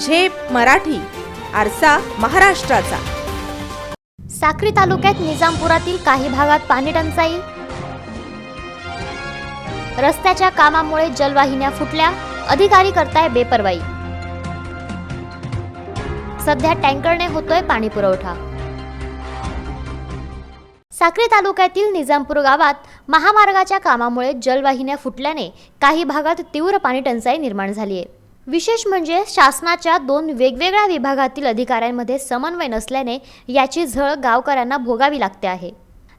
झेप मराठी आरसा महाराष्ट्राचा. साक्री तालुक्यात निजामपुरातील काही भागात पाणी टंचाई. रस्त्याच्या कामामुळे जलवाहिन्या फुटल्या अधिकारी करताय बेपरवाई. सध्या टँकरने होतोय पाणी पुरवठा. साक्री तालुक्यातील निजामपूर गावात महामार्गाच्या कामामुळे जलवाहिन्या फुटल्याने काही भागात तीव्र पाणी टंचाई निर्माण झाली आहे विशेष म्हणजे शासनाच्या दोन वेगवेगळ्या विभागातील अधिकाऱ्यांमध्ये समन्वय नसल्याने याची झळ गावकऱ्यांना भोगावी लागते आहे.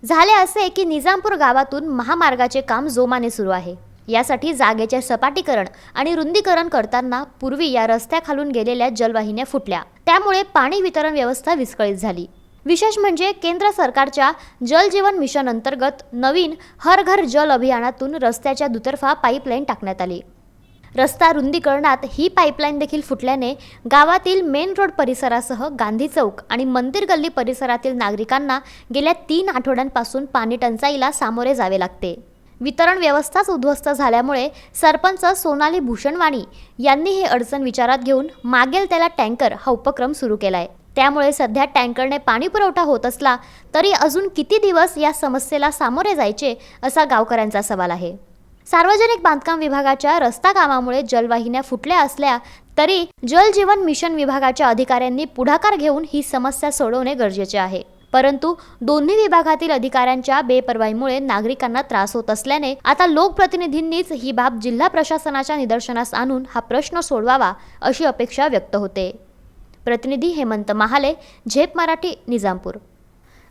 झाले असे की निजामपूर गावातून महामार्गाचे काम जोमाने सुरू आहे. यासाठी जागेचे सपाटीकरण आणि रुंदीकरण करताना पूर्वी या रस्त्याखालून गेलेल्या जलवाहिन्या फुटल्या. त्यामुळे पाणी वितरण व्यवस्था विस्कळीत झाली. विशेष म्हणजे केंद्र सरकारच्या जल जीवन मिशन अंतर्गत नवीन हर घर जल अभियानातून रस्त्याच्या दुतर्फा पाईपलाईन टाकण्यात आली. रस्ता रुंदीकरणात ही पाईपलाईन देखील फुटल्याने गावातील मेन रोड परिसरासह गांधी चौक आणि मंदिर गल्ली परिसरातील नागरिकांना गेल्या तीन आठवड्यांपासून पाणी टंचाईला सामोरे जावे लागते. वितरण व्यवस्थाच उद्ध्वस्त झाल्यामुळे सरपंच सोनाली भूषणवाणी यांनी ही अडचण विचारात घेऊन मागेल त्याला टँकर हा उपक्रम सुरू केलाय. त्यामुळे सध्या टँकरने पाणी पुरवठा होत असला तरी अजून किती दिवस या समस्येला सामोरे जायचे असा गावकऱ्यांचा सवाल आहे. सार्वजनिक बांधकाम विभागाच्या रस्ता कामामुळे जलवाहिन्या फुटल्या असल्या तरी जल जीवन मिशन विभागाच्या अधिकाऱ्यांनी पुढाकार घेऊन ही समस्या सोडवणे गरजेचे आहे. परंतु दोन्ही विभागातील अधिकाऱ्यांच्या बेपर्वाईमुळे नागरिकांना त्रास होत असल्याने आता लोकप्रतिनिधींनीच ही बाब जिल्हा प्रशासनाच्या निदर्शनास आणून हा प्रश्न सोडवावा अशी अपेक्षा व्यक्त होते. प्रतिनिधी हेमंत महाले झेप मराठी निजामपूर.